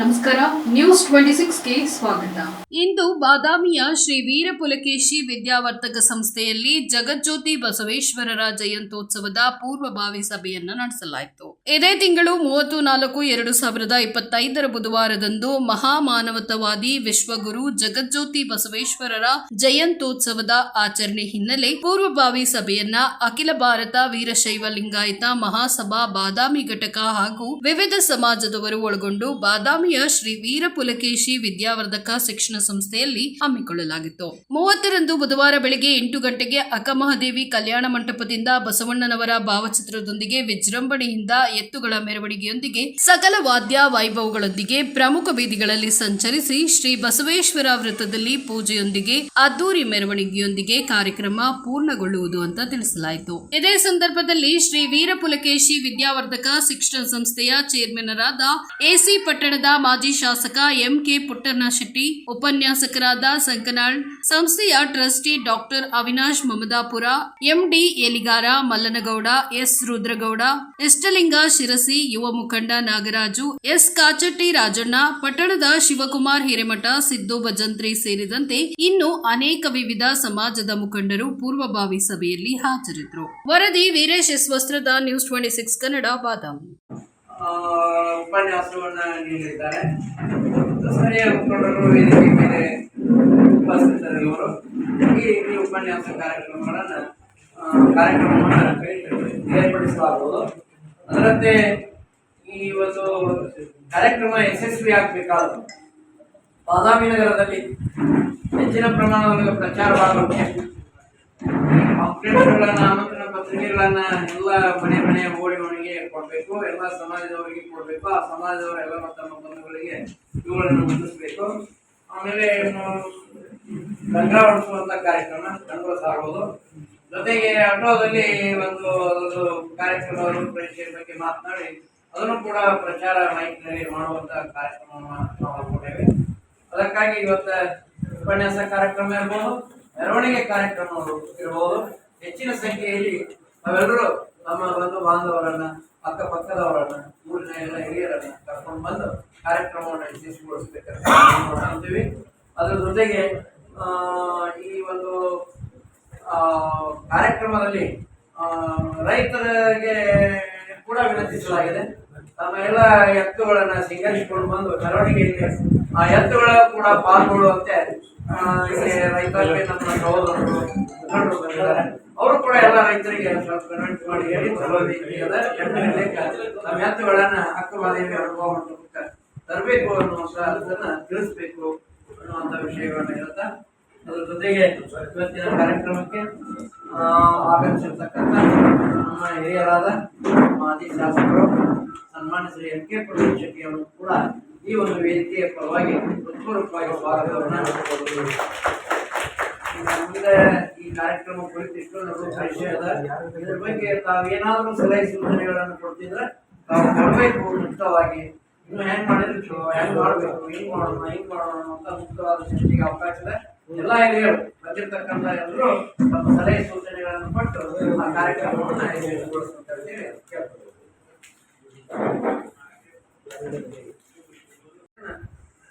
ನಮಸ್ಕಾರ news twenty ಸಿಕ್ಸ್ಗೆ ಸ್ವಾಗತ. ಇಂದು ಬಾದಾಮಿಯ ಶ್ರೀ ವೀರಪುಲಕೇಶಿ ವಿದ್ಯಾವರ್ತಕ ಸಂಸ್ಥೆಯಲ್ಲಿ ಜಗಜ್ಯೋತಿ ಬಸವೇಶ್ವರರ ಜಯಂತ್ಯೋತ್ಸವದ ಪೂರ್ವಭಾವಿ ಸಭೆಯನ್ನು ನಡೆಸಲಾಯಿತು. ಇದೇ ತಿಂಗಳು ಮೂವತ್ತು ನಾಲ್ಕು ಎರಡು ಸಾವಿರದ ಇಪ್ಪತ್ತೈದರ ಬುಧವಾರದಂದು ಮಹಾಮಾನವತವಾದಿ ವಿಶ್ವಗುರು ಜಗಜ್ಯೋತಿ ಬಸವೇಶ್ವರರ ಜಯಂತ್ಯೋತ್ಸವದ ಆಚರಣೆ ಹಿನ್ನೆಲೆ ಪೂರ್ವಭಾವಿ ಸಭೆಯನ್ನ ಅಖಿಲ ಭಾರತ ವೀರಶೈವ ಲಿಂಗಾಯತ ಮಹಾಸಭಾ ಬಾದಾಮಿ ಘಟಕ ಹಾಗೂ ವಿವಿಧ ಸಮಾಜದವರು ಒಳಗೊಂಡು ಶ್ರೀ ವೀರಪುಲಕೇಶಿ ವಿದ್ಯಾವರ್ಧಕ ಶಿಕ್ಷಣ ಸಂಸ್ಥೆಯಲ್ಲಿ ಹಮ್ಮಿಕೊಳ್ಳಲಾಗಿತ್ತು. ಮೂವತ್ತರಂದು ಬುಧವಾರ ಬೆಳಗ್ಗೆ ಎಂಟು ಗಂಟೆಗೆ ಅಕ್ಕಮಹಾದೇವಿ ಕಲ್ಯಾಣ ಮಂಟಪದಿಂದ ಬಸವಣ್ಣನವರ ಭಾವಚಿತ್ರದೊಂದಿಗೆ ವಿಜೃಂಭಣೆಯಿಂದ ಎತ್ತುಗಳ ಮೆರವಣಿಗೆಯೊಂದಿಗೆ ಸಕಲ ವಾದ್ಯ ವೈಭವಗಳೊಂದಿಗೆ ಪ್ರಮುಖ ಬೀದಿಗಳಲ್ಲಿ ಸಂಚರಿಸಿ ಶ್ರೀ ಬಸವೇಶ್ವರ ವೃತ್ತದಲ್ಲಿ ಪೂಜೆಯೊಂದಿಗೆ ಅದ್ದೂರಿ ಮೆರವಣಿಗೆಯೊಂದಿಗೆ ಕಾರ್ಯಕ್ರಮ ಪೂರ್ಣಗೊಳ್ಳುವುದು ಅಂತ ತಿಳಿಸಲಾಯಿತು. ಇದೇ ಸಂದರ್ಭದಲ್ಲಿ ಶ್ರೀ ವೀರಪುಲಕೇಶಿ ವಿದ್ಯಾವರ್ಧಕ ಶಿಕ್ಷಣ ಸಂಸ್ಥೆಯ ಚೇರ್ಮನರಾದ ಎಸಿ ಪಟ್ಟಣದ ಮಾಜಿ ಶಾಸಕ ಎಂಕೆ ಪುಟ್ಟಣ್ಣ ಶೆಟ್ಟಿ ಉಪನ್ಯಾಸಕರಾದ ಸಂಕನಾಳ್, ಸಂಸ್ಥೆಯ trustee doctor Avinash Mamadapur, MD Eligar Mallanagouda, S Rudragouda Ishtalinga Sirsi ಯುವ ಮುಖಂಡ ನಾಗರಾಜು, ಎಸ್ ಕಾಚಟ್ಟಿ ರಾಜಣ್ಣ, ಪಟ್ಟಣದ ಶಿವಕುಮಾರ್ ಹಿರೇಮಠ ಸಿದ್ದು ಭಜಂತ್ರಿ ಸೇರಿದಂತೆ ಇನ್ನು ಅನೇಕ ವಿವಿಧ ಸಮಾಜದ ಮುಖಂಡರು ಪೂರ್ವಭಾವಿ ಸಭೆಯಲ್ಲಿ ಹಾಜರಿದ್ದರು. ವರದಿ Veeresh S Vastrad, news twenty six Kannada, Badami. ಆ, ಉಪನ್ಯಾಸವನ್ನ ನೀಡಿದ್ದಾರೆ. ಸ್ಥಳೀಯ ಮುಖಂಡರು ವೇದಿಕೆ ಮೇಲೆ ಉಪಸ್ಥಿತರಿರುವರು ಈ ಉಪನ್ಯಾಸ ಕಾರ್ಯಕ್ರಮಗಳನ್ನು ಕಾರ್ಯಕ್ರಮವನ್ನು ಏರ್ಪಡಿಸಲಾಗುವುದು ಅದರಂತೆ ಈ ಒಂದು ಕಾರ್ಯಕ್ರಮ ಯಶಸ್ವಿ ಆಗಬೇಕಾದ ಬಾದಾಮಿ ನಗರದಲ್ಲಿ ಹೆಚ್ಚಿನ ಪ್ರಮಾಣದಲ್ಲಿ ಪ್ರಚಾರವಾಗುತ್ತೆ ಆಮಂತ್ರಣ ಪತ್ರಿಕೆಗಳನ್ನ ಎಲ್ಲ ಮನೆ ಮನೆ ಓಡಿ ಮನೆಗೆ ಕೊಡಬೇಕು, ಎಲ್ಲ ಸಮಾಜದವರಿಗೆ ಕೊಡಬೇಕು, ಆ ಸಮಾಜದವರ ಎಲ್ಲ ತಮ್ಮ ಬಂಧುಗಳಿಗೆ ಇವುಗಳನ್ನು ಮುಟ್ಟಿಸ್ಬೇಕು ಆಮೇಲೆ ಗಂಗಾ ಕಾರ್ಯಕ್ರಮ ಗಂಗಾ ಸಾಗೋದು ಜೊತೆಗೆ ಆಟೋದಲ್ಲಿ ಒಂದು ಒಂದು ಕಾರ್ಯಕ್ರಮ ರೂಪರೇಷೆ ಬಗ್ಗೆ ಮಾತನಾಡಿ, ಅದನ್ನು ಕೂಡ ಪ್ರಚಾರ ಮೈಕ್ನಲ್ಲಿ ಮಾಡುವಂತ ಕಾರ್ಯಕ್ರಮವನ್ನು ನಾವು ಹಾಕೊಂಡಿದ್ದೇವೆ ಅದಕ್ಕಾಗಿ ಇವತ್ತ ಉಪನ್ಯಾಸ ಕಾರ್ಯಕ್ರಮ ಇರ್ಬೋದು, ಮೆರವಣಿಗೆ ಕಾರ್ಯಕ್ರಮ ಇರಬಹುದು ಹೆಚ್ಚಿನ ಸಂಖ್ಯೆಯಲ್ಲಿ ನಾವೆಲ್ಲರೂ ನಮ್ಮ ಬಂಧು ಬಾಂಧವರನ್ನ, ಅಕ್ಕಪಕ್ಕದವರನ್ನ, ಊರಿನ ಎಲ್ಲ ಹಿರಿಯರನ್ನ ಕರ್ಕೊಂಡು ಬಂದು ಕಾರ್ಯಕ್ರಮವನ್ನು ಯಶಸ್ವಿಗೊಳಿಸಬೇಕಂತೀವಿ ಅದರ ಜೊತೆಗೆ ಈ ಒಂದು ಕಾರ್ಯಕ್ರಮದಲ್ಲಿ ರೈತರಿಗೆ ಕೂಡ ವಿನಂತಿಸಲಾಗಿದೆ. ತಮ್ಮ ಎಲ್ಲ ಎತ್ತುಗಳನ್ನ ಸಿಂಗರಿಸಿಕೊಂಡು ಬಂದು ಮೆರವಣಿಗೆಯಲ್ಲಿ ಆ ಎತ್ತುಗಳ ಕೂಡ ಪಾಲ್ಗೊಳ್ಳುವಂತೆ ಇಲ್ಲಿ ರೈತರಿಗೆ ನಮ್ಮ ಸಹೋದರರು ಮುಖಂಡರು ಬಂದಿದ್ದಾರೆ. ಅವರು ಕೂಡ ಎಲ್ಲ ರೈತರಿಗೆ ಸ್ವಲ್ಪ ಕನೆಕ್ಟ್ ಮಾಡಿ ಹೇಳಿ, ಚಲೋ ರೀತಿಯಾದ ನಮ್ಮ ಎತ್ತುಗಳನ್ನ ಅಕ್ಕಮಾದೇವಿ ಅನುಭವ ತರಬೇಕು ಅನ್ನುವಂತ ಅದನ್ನ ತಿಳಿಸ್ಬೇಕು ಅನ್ನುವಂತ ವಿಷಯಗಳನ್ನ ಹೇಳ್ತಾ, ಅದ್ರ ಜೊತೆಗೆ ಇವತ್ತಿನ ಕಾರ್ಯಕ್ರಮಕ್ಕೆ ಆಗಮಿಸಿರ್ತಕ್ಕಂಥ ನಮ್ಮ ಹಿರಿಯರಾದ ಮಾಜಿ ಶಾಸಕರು, ಸನ್ಮಾನ್ಯ ಶ್ರೀ ಎಂ ಕೆ ಪ್ರದೀಪ್ ಶೆಟ್ಟಿ ಅವರು ಕೂಡ ಈ ಒಂದು ವೇದಿಕೆಯ ಪರವಾಗಿ ಹೃತ್ಪೂರ್ವಕವಾಗಿ ಸ್ವಾಗತವನ್ನು ಮುಂದೆ ಈ ಕಾರ್ಯಕ್ರಮ ಕುರಿತು ಇಷ್ಟೊಂದು ವಿಷಯ ಅದ. ಇದ್ರ ಬಗ್ಗೆ ತಾವೇನಾದ್ರೂ ಸಲಹೆ ಸೂಚನೆಗಳನ್ನು ಕೊಡ್ತಿದ್ರೆ ತಾವು ಕೊಡಬೇಕು ಮುಕ್ತವಾಗಿ. ಇನ್ನು ಹೆಂಗ್ ಮಾಡಿದ್ರು ಚಲೋ, ಹೆಂಗ್ ಮಾಡ್ಬೇಕು, ಹಿಂಗ್ ಮಾಡೋಣ ಹಿಂಗ್ ಮಾಡೋಣ ಅಂತ ಮುಕ್ತವಾದ ಚರ್ಚೆಗೆ ಅವಕಾಶ ಇದೆ. ಎಲ್ಲ ಹಿರಿಯರು, ಬಂದಿರ್ತಕ್ಕಂಥ ಎಲ್ಲರೂ ತಮ್ಮ ಸಲಹೆ ಸೂಚನೆಗಳನ್ನು ಕೊಟ್ಟು ಆ ಕಾರ್ಯಕ್ರಮವನ್ನು ಯಶಸ್ವಿಗೊಳಿಸುವಂತ ಕೇಳ್ಕೊಳ್ತೀನಿ.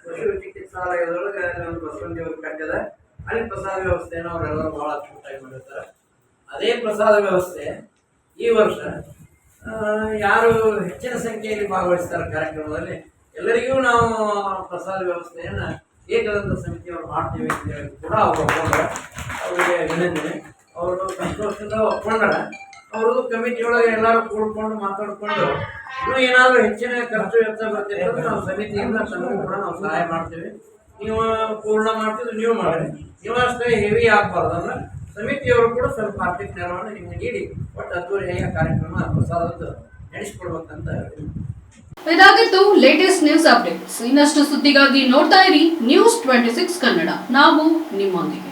ಪಶು ಚಿಕಿತ್ಸಾಲಯದೊಳಗೆ ಒಂದು ಬಸವನದೇವರ ಕಟ್ಟದ ಅಲ್ಲಿ ಪ್ರಸಾದ ವ್ಯವಸ್ಥೆಯನ್ನು ಅವರೆಲ್ಲರೂ ಬಹಳ ಅಚ್ಚುಕಟ್ಟಾಗಿ ಮಾಡಿರ್ತಾರೆ. ಅದೇ ಪ್ರಸಾದ ವ್ಯವಸ್ಥೆ ಈ ವರ್ಷ ಯಾರು ಹೆಚ್ಚಿನ ಸಂಖ್ಯೆಯಲ್ಲಿ ಭಾಗವಹಿಸ್ತಾರೆ ಕಾರ್ಯಕ್ರಮದಲ್ಲಿ, ಎಲ್ಲರಿಗೂ ನಾವು ಪ್ರಸಾದ ವ್ಯವಸ್ಥೆಯನ್ನು ಏಕದಂತ ಸಮಿತಿಯವರು ಮಾಡ್ತೀವಿ ಅಂತ ಹೇಳಿ ಕೂಡ ಅವರು ಒಪ್ಕೊಂಡ್ರೆ. ಅವರಿಗೆ ವಿನಂತಿ. ಅವರು ಸಂತೋಷದಿಂದ ಒಪ್ಪಂದ ಅವರು ಕಮಿಟಿಯೊಳಗೆ ಎಲ್ಲರೂ ಕೂಡ್ಕೊಂಡು ಮಾತಾಡಿಕೊಂಡು ಇನ್ನೂ ಏನಾದರೂ ಹೆಚ್ಚಿನ ಖರ್ಚು ವೆಚ್ಚ ಬರ್ತೀವಿ ನಾವು ಸಮಿತಿಯಿಂದ ತಮಗೂ ಕೂಡ ನಾವು ಸಹಾಯ ಮಾಡ್ತೀವಿ. ನೀವು ಪೂರ್ಣ ಮಾಡ್ತಿದ್ರೆ ನೀವು ಮಾಡಿ ನೀವು ಅಷ್ಟೇ ಹೆವಿ ಆಗ್ಬಾರ್ದು ಅಂದ್ರೆ ಸಮಿತಿಯವರು ಕೂಡ ಸ್ವಲ್ಪ ಆರ್ಥಿಕ ನೆರವನ್ನು ನಿಮಗೆ ನೀಡಿ. ಒಟ್ಟು ಅದ್ದೂರಿಯಾಗಿ ಕಾರ್ಯಕ್ರಮ ಪ್ರಸಾದದ್ದು ನಡೆಸಿಕೊಡ್ಬೇಕಂತ ಇದಾಗಿತ್ತು ಲೇಟೆಸ್ಟ್ ನ್ಯೂಸ್ ಅಪ್ಡೇಟ್ಸ್ ಇನ್ನಷ್ಟು ಸುದ್ದಿಗಾಗಿ ನೋಡ್ತಾ ಇರಿ ನ್ಯೂಸ್ ಟ್ವೆಂಟಿ ಸಿಕ್ಸ್ ಕನ್ನಡ. ನಾವು ನಿಮ್ಮೊಂದಿಗೆ.